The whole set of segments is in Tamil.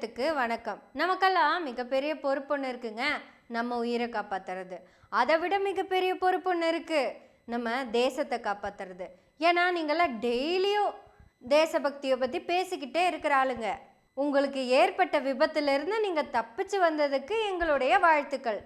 ஆதினத்துக்கு வணக்கம். நமக்கெல்லாம் மிகப்பெரிய பொறுப்பு ஒன்று இருக்குங்க. நம்ம உயிரை காப்பாற்றுறது அதை விட மிகப்பெரிய பொறுப்பு ஒன்று இருக்குது நம்ம தேசத்தை காப்பாத்துறது. ஏன்னா நீங்களாம் டெய்லியும் தேசபக்தியை பற்றி பேசிக்கிட்டே இருக்கிற ஆளுங்க. உங்களுக்கு ஏற்பட்ட விபத்துலேருந்து நீங்கள் தப்பிச்சு வந்ததுக்கு எங்களுடைய வாழ்த்துக்கள்.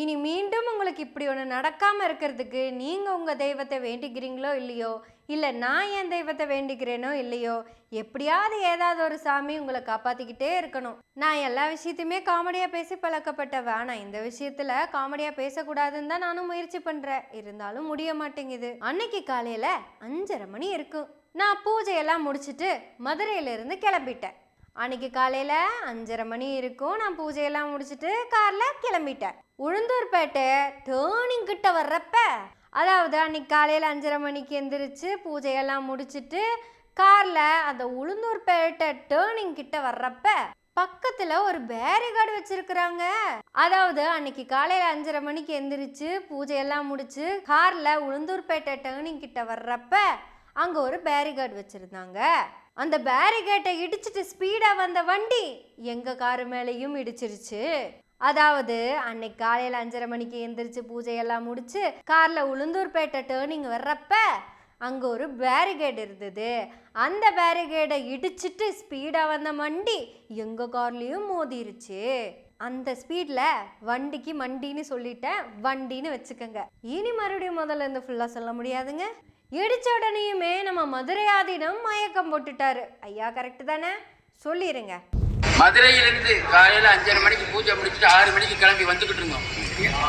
இனி மீண்டும் உங்களுக்கு இப்படி ஒன்று நடக்காமல் இருக்கிறதுக்கு நீங்கள் உங்கள் தெய்வத்தை வேண்டிக்கிறீங்களோ இல்லையோ இல்லை நான் என் தெய்வத்தை வேண்டிக்கிறேனோ இல்லையோ? எப்படியாவது ஏதாவது ஒரு சாமி உங்களை காப்பாற்றிக்கிட்டே இருக்கணும். நான் எல்லா விஷயத்தையுமே காமெடியாக பேசி பழக்கப்பட்டவ ஆனால் இந்த விஷயத்தில் காமெடியாக பேசக்கூடாதுன்னு தான் நானும் முயற்சி பண்ணுறேன் இருந்தாலும் முடிய மாட்டேங்குது. அன்னைக்கு காலையில் அஞ்சரை மணி இருக்கும். நான் பூஜையெல்லாம் முடிச்சுட்டு மதுரையிலேருந்து கிளம்பிட்டேன். அன்னைக்கு காலையில் அஞ்சரை மணி இருக்கும். நான் பூஜையெல்லாம் முடிச்சுட்டு காரில் கிளம்பிட்டேன். உளுந்தூர்பேட்டை டேர்னிங் கிட்ட வர்றப்ப அதாவது அன்னைக்கு காலையில் அஞ்சரை மணிக்கு எந்திரிச்சு பூஜையெல்லாம் முடிச்சுட்டு காரில் அந்த உளுந்தூர்பேட்டை டேர்னிங் கிட்ட வர்றப்ப பக்கத்தில் ஒரு பேரிகார்டு வச்சிருக்கிறாங்க. அதாவது அன்னைக்கு காலையில் அஞ்சரை மணிக்கு எந்திரிச்சு பூஜையெல்லாம் முடிச்சு காரில் உளுந்தூர்பேட்டை டேர்னிங் கிட்ட வர்றப்ப அங்கே ஒரு பேரிகார்டு வச்சுருந்தாங்க. அந்த பேரிகேட்டை இடிச்சிட்டு ஸ்பீடாக வந்த வண்டி எங்கள் காரு மேலேயும் இடிச்சிருச்சு. அதாவது அன்னைக்கு காலையில் அஞ்சரை மணிக்கு எந்திரிச்சு பூஜையெல்லாம் முடிச்சு காரில் உளுந்தூர்பேட்டை டேர்னிங் வர்றப்ப அங்கே ஒரு பேரிகேட் இருந்தது. அந்த பேரிகேடை இடிச்சிட்டு ஸ்பீடாக வந்த வண்டி எங்கள் கார்லேயும் மோதிருச்சு. அந்த ஸ்பீடில் வண்டிக்கு மண்டின்னு சொல்லிட்டேன். வண்டின்னு வச்சுக்கோங்க. இனி மறுபடியும் முதல்ல இருந்து ஃபுல்லாக சொல்ல முடியாதுங்க. இடித்த உடனேயுமே நம்ம மதுரை ஆதீனம் மயக்கம் போட்டுட்டாரு. ஐயா கரெக்டு தானே? சொல்லிடுங்க மதுரையிலிருந்து காலையில் அஞ்சரை மணிக்கு பூஜை முடிச்சுட்டு ஆறு மணிக்கு கிளம்பி வந்துக்கிட்டு இருந்தோம்.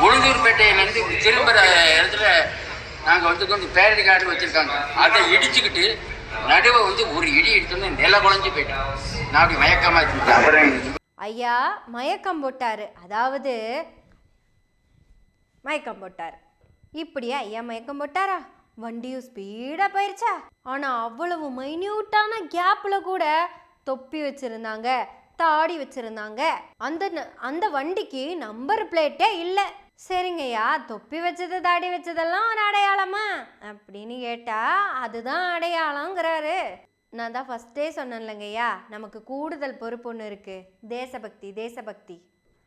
உளுந்தூர்பேட்டையிலேருந்து திரும்புகிற இடத்துல நாங்கள் வந்து கொண்டு பேரடி கார்டு வச்சிருக்காங்க. அதை இடிச்சுக்கிட்டு நடுவை வந்து ஒரு இடி எடுத்தோன்னே நில குழஞ்சி போயிட்டேன் நான் அப்படி மயக்கமாக ஐயா மயக்கம் போட்டாரு. அதாவது மயக்கம் போட்டார். இப்படியா ஐயா மயக்கம் போட்டாரா? வண்டியும் ஸ்பீடாக போயிருச்சா? ஆனால் அவ்வளவு மைன்யூட்டான கேப்பில் கூட தொப்பி வச்சுருந்தாங்க. தாடி வச்சுருந்தாங்க. அந்த ந- அந்த வண்டிக்கு நம்பர் பிளேட்டே இல்லை. சரிங்கய்யா தொப்பி வச்சது தாடி வச்சதெல்லாம் ஒரு அடையாளமா? அப்படின்னு கேட்டா அதுதான் அடையாளங்கிறாரு நான் தான் ஃபஸ்ட்டே சொன்னேன்லங்கய்யா நமக்கு கூடுதல் பொறுப்பு ஒன்று இருக்கு. தேசபக்தி தேசபக்தி.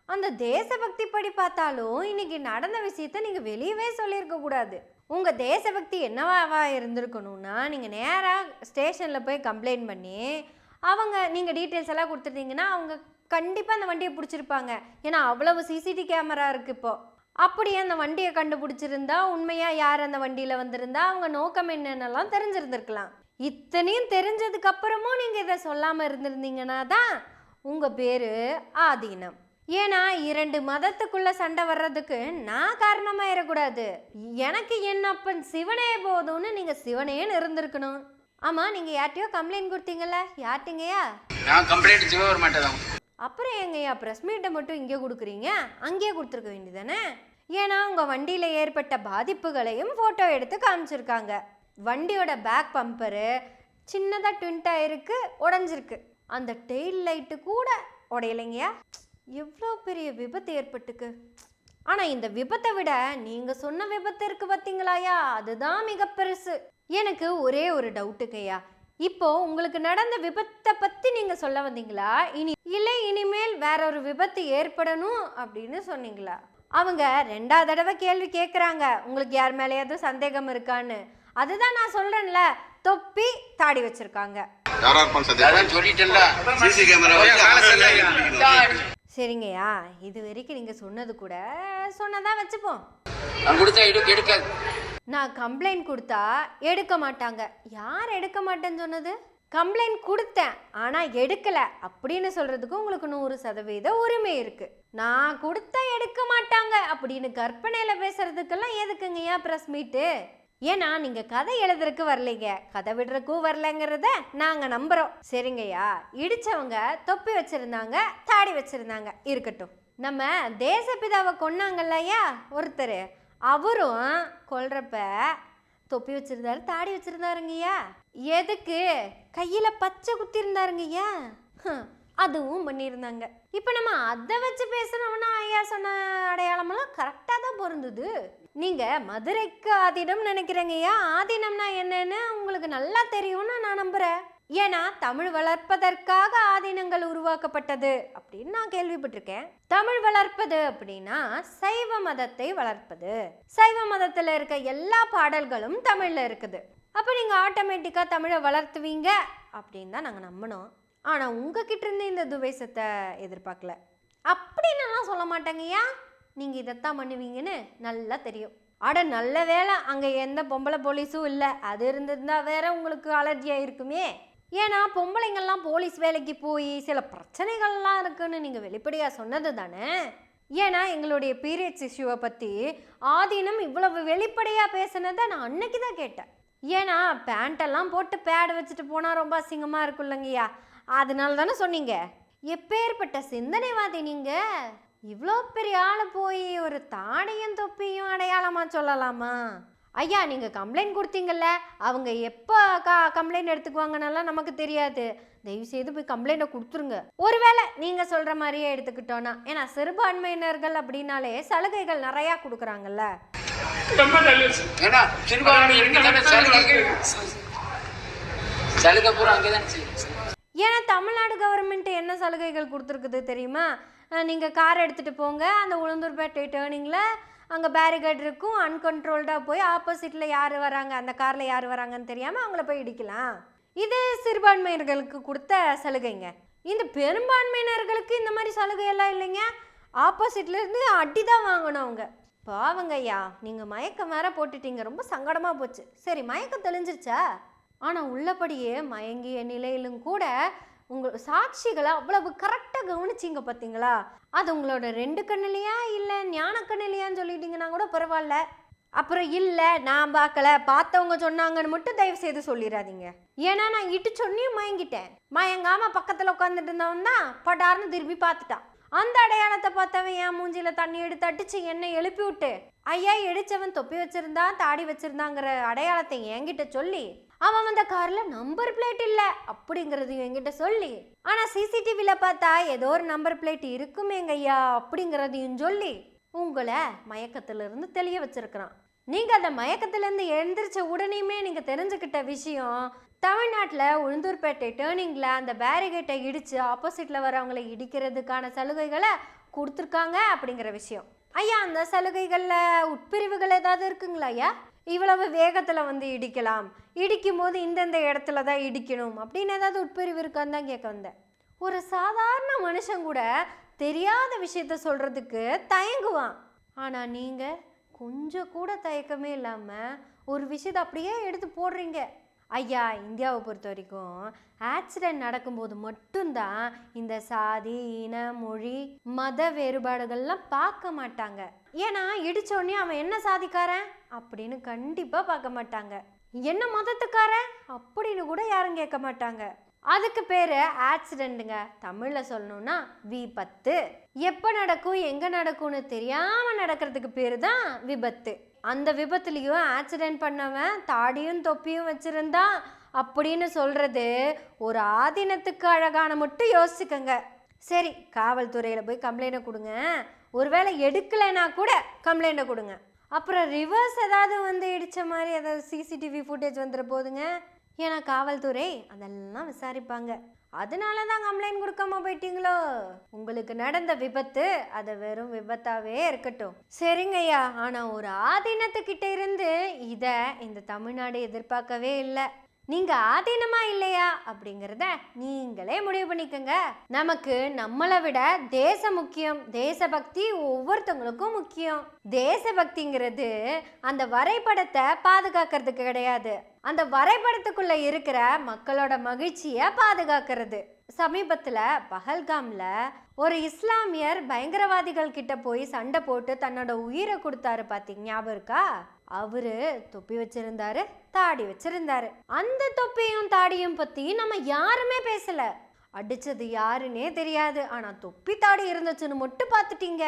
அந்த தேசபக்தி படி பார்த்தாலும் இன்னைக்கு நடந்த விஷயத்த நீங்க வெளியவே சொல்லியிருக்க கூடாது. உங்க தேசபக்தி என்னவாவா இருந்திருக்கணும்னா நீங்க நேராக ஸ்டேஷன்ல போய் கம்ப்ளைண்ட் பண்ணி அவங்க நீங்கள் டீட்டெயில்ஸ் எல்லாம் கொடுத்துட்டீங்கன்னா அவங்க கண்டிப்பாக அந்த வண்டியை பிடிச்சிருப்பாங்க. ஏன்னா அவ்வளவு சிசிடி கேமரா இருக்கு இப்போ. அப்படியே அந்த வண்டியை கண்டுபிடிச்சிருந்தா உண்மையா யார் அந்த வண்டியில வந்திருந்தா அவங்க நோக்கம் என்னென்னலாம் தெரிஞ்சிருந்திருக்கலாம். இத்தனையும் தெரிஞ்சதுக்கு அப்புறமும் நீங்க இதை சொல்லாம இருந்திருந்தீங்கன்னா தான் உங்க பேரு ஆதீனம். ஏன்னா இரண்டு மதத்துக்குள்ள சண்டை வர்றதுக்கு நான் காரணமாயிடக்கூடாது எனக்கு என்னப்பன் சிவனே போதும்னு நீங்க சிவனேன்னு இருந்திருக்கணும். ஆமா நீங்க யார்ட்டையோ கம்ப்ளைண்ட் கொடுத்தீங்கல்ல? யார்ட்டிங்கய்யா? நான் கம்ப்ளைண்ட் சிவ வர மாட்டேன் அப்புறம் எங்கய்யா? ப்ரெஸ் மீட்டை மட்டும் இங்கே கொடுக்குறீங்க? அங்கேயே கொடுத்துருக்க வேண்டியதானே ஏன்னா உங்கள் வண்டியில் ஏற்பட்ட பாதிப்புகளையும் ஃபோட்டோ எடுத்து காமிச்சிருக்காங்க. வண்டியோட பேக் பம்பரு சின்னதாக ட்வின் டயருக்கு உடஞ்சிருக்கு. அந்த டெயில் லைட்டு கூட உடையலைங்கய்யா? எவ்வளோ பெரிய விபத்து ஏற்பட்டுக்கு ஆனால் இந்த விபத்தை விட நீங்கள் சொன்ன விபத்து இருக்கு பார்த்தீங்களாயா அதுதான் மிக பெருசு எனக்கு ஒரே ஒரு டவுட்டுங்கய்யா இப்போ உங்களுக்கு நடந்த விபத்தை பத்தி நீங்க சொல்ல வந்தீங்களா? இனி இல்லை இனிமேல் வேற ஒரு விபத்து ஏற்படணும் அப்படின்னு சொன்னீங்களா? அவங்க ரெண்டாவது தடவை கேள்வி கேட்குறாங்க உங்களுக்கு யார் மேலேயாவது சந்தேகம் இருக்கான்னு. அதுதான் நான் சொல்றேன்ல. தொப்பி தாடி வச்சிருக்காங்க. சரிங்கய்யா இது வரைக்கும் நீங்க சொன்னது கூட சொன்னதா வச்சுப்போம். நான் கம்ப்ளைண்ட் கொடுத்தா எடுக்க மாட்டாங்க. யார் எடுக்க மாட்டேன்னு சொன்னது? கம்ப்ளைண்ட் கொடுத்தேன் ஆனால் எடுக்கலை. அப்படின்னு சொல்கிறதுக்கு உங்களுக்கு நூறு சதவீத உரிமை இருக்குது நான் கொடுத்தா எடுக்க மாட்டாங்க அப்படின்னு கற்பனையில் பேசுறதுக்கெல்லாம் எதுக்குங்கய்யா ப்ரெஸ் மீட்டு ஏன்னா நீங்க கதை எழுதுறதுக்கு வரலைங்க. கதை விடுறக்கும் வரலங்கிறத நாங்க நம்புறோம். சரிங்கய்யா? இடிச்சவங்க தொப்பி வச்சிருந்தாங்க தாடி வச்சிருந்தாங்க. இருக்கட்டும். நம்ம தேசப்பிதாவை கொன்னாங்கல்லையா? ஒருத்தர். அவரும் கொல்றப்ப தொப்பி வச்சிருந்தாரு தாடி வச்சிருந்தாருங்கய்யா. எதுக்கு? கையில பச்சை குத்தி இருந்தாருங்கய்யா. அதுவும் பண்ணியிருந்தாங்க. இப்போ நம்ம அதை வச்சு பேசுனோம்னா ஐயா சொன்ன அடையாளமெல்லாம் கரெக்டாக தான் பொருந்துது. நீங்கள் மதுரைக்கு ஆதீனம் நினைக்கிறீங்கய்யா. ஆதினம்னா என்னன்னு உங்களுக்கு நல்லா தெரியும்னு நான் நம்புகிறேன் ஏன்னா தமிழ் வளர்ப்பதற்காக ஆதீனங்கள் உருவாக்கப்பட்டது அப்படின்னு நான் கேள்விப்பட்டிருக்கேன். தமிழ் வளர்ப்பது அப்படின்னா சைவ மதத்தை வளர்ப்பது. சைவ மதத்துல இருக்க எல்லா பாடல்களும் தமிழ்ல இருக்குது. அப்போ நீங்கள் ஆட்டோமேட்டிக்காக தமிழை வளர்த்துவீங்க அப்படின்னு தான் நாங்கள் நம்பினோம். ஆனால் உங்ககிட்ட இருந்து இந்த துவேஷத்தை எதிர்பார்க்கல. அப்படின்னுலாம் சொல்ல மாட்டேங்கய்யா நீங்கள் இதைத்தான் பண்ணுவீங்கன்னு நல்லா தெரியும். ஆட நல்ல வேளை அங்கே எந்த பொம்பளை போலீஸும் இல்லை. அது இருந்திருந்தா வேற உங்களுக்கு அலர்ஜியாக இருக்குமே ஏன்னா பொம்பளைங்கள்லாம் போலீஸ் வேலைக்கு போய் சில பிரச்சனைகள்லாம் இருக்குன்னு நீங்கள் வெளிப்படையாக சொன்னது தானே? ஏன்னா எங்களுடைய பீரியட்ஸ் இஷ்யூவை பற்றி ஆதீனம் இவ்வளவு வெளிப்படையாக பேசுனதை நான் அன்னைக்கு தான் கேட்டேன். ஏன்னா பேண்ட்டெல்லாம் போட்டு பேட் வச்சுட்டு போனால் ரொம்ப அசிங்கமாக இருக்குல்லங்கய்யா அதனால தானே சொன்னீங்க. எப்பேற்பட்ட சிந்தனைவாதி நீங்கள் இவ்வளோ பெரிய ஆள் போய் ஒரு தாடையும் தொப்பியும் அடையாளமாக சொல்லலாமா? ஐயா நீங்கள் கம்ப்ளைண்ட் கொடுத்தீங்கல்ல அவங்க எப்போ க கம்ப்ளைண்ட் எடுத்துக்குவாங்கன்னெல்லாம் நமக்கு தெரியாது. தயவு செய்து போய் கம்ப்ளைண்ட்டை கொடுத்துருங்க. ஒருவேளை நீங்கள் சொல்கிற மாதிரியே எடுத்துக்கிட்டோன்னா ஏன்னா சிறுபான்மையினர்கள் அப்படின்னாலே சலுகைகள் நிறையா கொடுக்குறாங்கல்ல. ஏன்னா தமிழ்நாடு கவர்மெண்ட் என்ன சலுகைகள் கொடுத்துருக்குது தெரியுமா? நீங்கள் கார் எடுத்துகிட்டு போங்க அந்த உளுந்தூர்பேட்டை டேர்னிங்கில் அங்கே பேரிகேட் இருக்கும் அன்கண்ட்ரோல்டாக போய் ஆப்போசிட்டில் யார் வராங்க அந்த காரில் யார் வராங்கன்னு தெரியாமல் அவங்கள போய் இடிக்கலாம். இது சிறுபான்மையினர்களுக்கு கொடுத்த சலுகைங்க. இந்த பெரும்பான்மையினர்களுக்கு இந்த மாதிரி சலுகை எல்லாம் இல்லைங்க ஆப்போசிட்லேருந்து அடி தான் வாங்கணும் அவங்க. பாவங்க ஐயா நீங்கள் மயக்கம் வேற போட்டுட்டீங்க ரொம்ப சங்கடமாக போச்சு. சரி மயக்கம் தெளிஞ்சிருச்சா? ஆனால் உள்ளபடியே மயங்கிய நிலையிலும் கூட உங்கள் சாட்சிகளை அவ்வளவு கரெக்டாக கவனிச்சிங்க பார்த்தீங்களா அது உங்களோட ரெண்டு கண்ணிலையா இல்லை ஞான கண்ணிலையான்னு சொல்லிட்டீங்கன்னா கூட பரவாயில்ல. அப்புறம் இல்லை நான் பார்க்கல பார்த்தவங்க சொன்னாங்கன்னு மட்டும் தயவு செய்து சொல்லிடாதீங்க ஏன்னா நான் இட்டு சொன்னியும் மயங்கிட்டேன். மயங்காம பக்கத்தில் உட்காந்துட்டு இருந்தவன் தான் படார்னு திரும்பி பார்த்துட்டான். அந்த அடையாளத்தை பார்த்தவன் என் மூஞ்சில தண்ணி எடுத்து அடிச்சு என்னை எழுப்பி விட்டு ஐயா இடிச்சவன் தொப்பி வச்சிருந்தான் தாடி வச்சிருந்தாங்கிற அடையாளத்தை என்கிட்ட சொல்லி அவன் வந்த கார்ல நம்பர் பிளேட் இல்ல அப்படிங்கறதையும் என்கிட்ட சொல்லி ஆனா சிசிடிவில பார்த்தா ஏதோ ஒரு நம்பர் பிளேட் இருக்குமேங்கய்யா ஐயா அப்படிங்கறதையும் சொல்லி உங்களை மயக்கத்திலிருந்து தெளிய வச்சிருக்கிறான். நீங்க அந்த மயக்கத்திலேருந்து எழுந்திரிச்ச உடனேயுமே நீங்க தெரிஞ்சுக்கிட்ட விஷயம் தமிழ்நாட்டில் உளுந்தூர்பேட்டை டேர்னிங்கில் அந்த பேரிகேட்டை இடித்து ஆப்போசிட்டில் வரவங்களை இடிக்கிறதுக்கான சலுகைகளை கொடுத்துருக்காங்க அப்படிங்கிற விஷயம். ஐயா அந்த சலுகைகளில் உட்பிரிவுகள் ஏதாவது இருக்குங்களா ஐயா? இவ்வளவு வேகத்தில் வந்து இடிக்கலாம் இடிக்கும் போது இந்தந்த இடத்துல தான் இடிக்கணும் அப்படின்னு ஏதாவது உட்பிரிவு இருக்கான்னு தான் கேட்க வந்தேன். ஒரு சாதாரண மனுஷன் கூட தெரியாத விஷயத்த சொல்கிறதுக்கு தயங்குவான். ஆனால் நீங்கள் கொஞ்சம் கூட தயக்கமே இல்லாமல் ஒரு விஷயத்தை அப்படியே எடுத்து போடுறீங்க. ஐயா இந்தியாவை பொறுத்த வரைக்கும் ஆக்சிடென்ட் நடக்கும்போது மட்டும்தான் இந்த சாதி இன மொழி மத வேறுபாடுகள்லாம் பார்க்க மாட்டாங்க. ஏன்னா இடிச்ச அவன் என்ன சாதிக்காரன்? அப்படின்னு கண்டிப்பாக பார்க்க மாட்டாங்க. என்ன மதத்துக்காரன் அப்படின்னு கூட யாரும் கேட்க மாட்டாங்க. அதுக்கு பேர் ஆக்சிடெண்ட்டுங்க தமிழில் சொல்லணும்னா விபத்து. எப்போ நடக்கும் எங்கே நடக்கும்னு தெரியாமல் நடக்கிறதுக்கு பேர் தான் விபத்து. அந்த விபத்துலேயும் ஆக்சிடென்ட் பண்ணவன் தாடியும் தொப்பியும் வச்சுருந்தான் அப்படின்னு சொல்கிறது ஒரு ஆதீனத்துக்கு அழகான மட்டும் யோசிச்சுக்கங்க. சரி காவல்துறையில் போய் கம்ப்ளைண்ட்டை கொடுங்க. ஒருவேளை எடுக்கலைன்னா கூட கம்ப்ளைண்ட்டை கொடுங்க. அப்புறம் ரிவர்ஸ் ஏதாவது வந்து இடித்த மாதிரி ஏதாவது சிசிடிவி ஃபுட்டேஜ் வந்துட போதுங்க? ஏன்னா காவல்துறை அதெல்லாம் விசாரிப்பாங்க. அதனால தான் கம்ப்ளைண்ட் கொடுக்காம போயிட்டீங்களோ? உங்களுக்கு நடந்த விபத்து அது வெறும் விபத்தாவே இருக்கட்டும். சரிங்கய்யா ஆனால் ஒரு ஆதீனத்துக்கிட்ட இருந்து இதை இந்த தமிழ்நாடு எதிர்பார்க்கவே இல்லை. நீங்கள் ஆதீனமா இல்லையா? அப்படிங்கிறத நீங்களே முடிவு பண்ணிக்கோங்க. நமக்கு நம்மளை விட தேசம் முக்கியம் தேசபக்தி ஒவ்வொருத்தவங்களுக்கும் முக்கியம். தேசபக்திங்கிறது அந்த வரைபடத்தை பாதுகாக்கிறதுக்கு கிடையாது. அந்த வரைபடத்துக்குள்ள இருக்கிற மக்களோட மகிழ்ச்சியை பாதுகாக்கிறது. சமீபத்தில் பஹல்காமில் ஒரு இஸ்லாமியர் பயங்கரவாதிகள் கிட்ட போய் சண்டை போட்டு தன்னோட உயிரை கொடுத்தாரு பார்த்தீங்க ஞாபகம் இருக்கா? அவரு தொப்பி வச்சிருந்தாரு தாடி வச்சிருந்தாரு. அந்த தொப்பியும் தாடியும் பத்தி நம்ம யாருமே பேசல. அடிச்சது யாருன்னே தெரியாது. ஆனா தொப்பி தாடி இருந்துச்சுன்னு மட்டும் பார்த்துட்டீங்க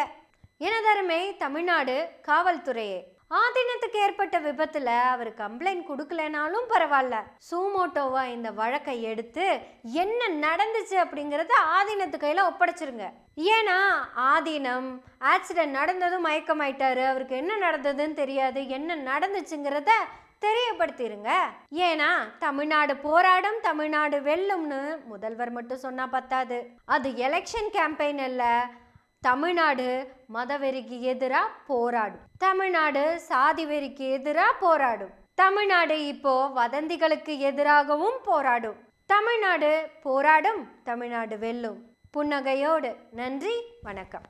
எனதருமை தமிழ்நாடு காவல்துறையே ஆதீனத்துக்கு ஏற்பட்ட விபத்துல அவர் கம்ப்ளைண்ட் கொடுக்கலனாலும் பரவாயில்ல. சூமோட்டோவா இந்த வழக்கை எடுத்து என்ன நடந்துச்சு அப்படிங்கறத ஆதீனத்து கையில ஒப்படைச்சிருங்க. ஏன்னா ஆதீனம் ஆக்சிடென்ட் நடந்ததும் மயக்கமாயிட்டாரு. அவருக்கு என்ன நடந்ததுன்னு தெரியாது. என்ன நடந்துச்சுங்கிறத தெரியப்படுத்திருங்க. ஏன்னா தமிழ்நாடு போராடும் தமிழ்நாடு வெல்லும்னு முதல்வர் மட்டும் சொன்னா பத்தாது. அது எலெக்ஷன் கேம்பெயின் இல்லை தமிழ்நாடு மதவெறிக்கு எதிராக போராடும். தமிழ்நாடு சாதி வெறிக்கு எதிராக போராடும். தமிழ்நாடு இப்போ வதந்திகளுக்கு எதிராகவும் போராடும். தமிழ்நாடு போராடும் தமிழ்நாடு வெல்லும். புன்னகையோடு நன்றி வணக்கம்.